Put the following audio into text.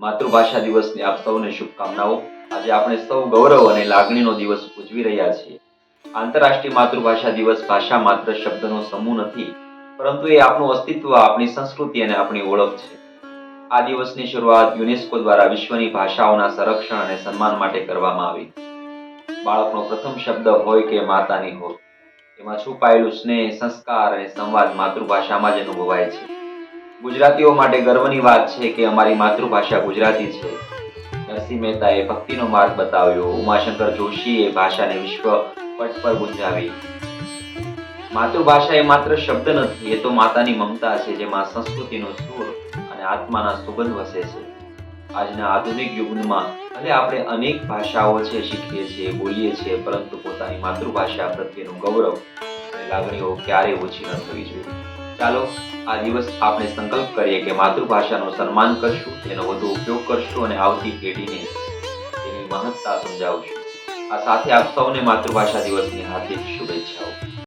માતૃભાષા દિવસની આપ સૌને શુભકામનાઓ. આજે આપણે સૌ ગૌરવ અને લાગણીનો દિવસ ઉજવી રહ્યા છીએ. આંતરરાષ્ટ્રીય માતૃભાષા દિવસ ભાષા માત્ર શબ્દનો સમૂહ નથી, પરંતુ એ આપણું અસ્તિત્વ, આપણી સંસ્કૃતિ અને આપણી ઓળખ છે. આ દિવસની શરૂઆત યુનેસ્કો દ્વારા વિશ્વની ભાષાઓના સંરક્ષણ અને સન્માન માટે કરવામાં આવી. બાળકનો પ્રથમ શબ્દ હોય કે માતાની હોય, એમાં છુપાયેલું સ્નેહ, સંસ્કાર અને સંવાદ માતૃભાષામાં જ અનુભવાય છે. ગુજરાતીઓ માટે ગર્વની વાત છે કે અમારી માતૃભાષા ગુજરાતી છે. નરસિંહ મહેતાએ ભક્તિનો માર્ગ બતાવ્યો. ઉમાશંકર જોશીએ ભાષાને વિશ્વ પટ પર ગુંજાવી. માતૃભાષા એ માત્ર શબ્દ નથી, એ તો માતાની મમતા છે, જેમાં સંસ્કૃતિનો સૂર અને આત્માના સુગંધ વસે છે. આજના આધુનિક યુગમાં ભલે આપણે અનેક ભાષાઓ છે, શીખીએ છીએ, બોલીએ છીએ, પરંતુ પોતાની માતૃભાષા પ્રત્યેનું ગૌરવ અને લાગણીઓ ક્યારેય ઓછી ન થવી જોઈએ. ચાલો, આ દિવસ આપણે સંકલ્પ કરીએ કે માતૃભાષાનું સન્માન કરશું, તેનો વધુ ઉપયોગ કરશું અને આવતી પેઢીને તેની મહત્તા સમજાવશું. આ સાથે આપ સૌને માતૃભાષા દિવસની હાર્દિક શુભેચ્છાઓ.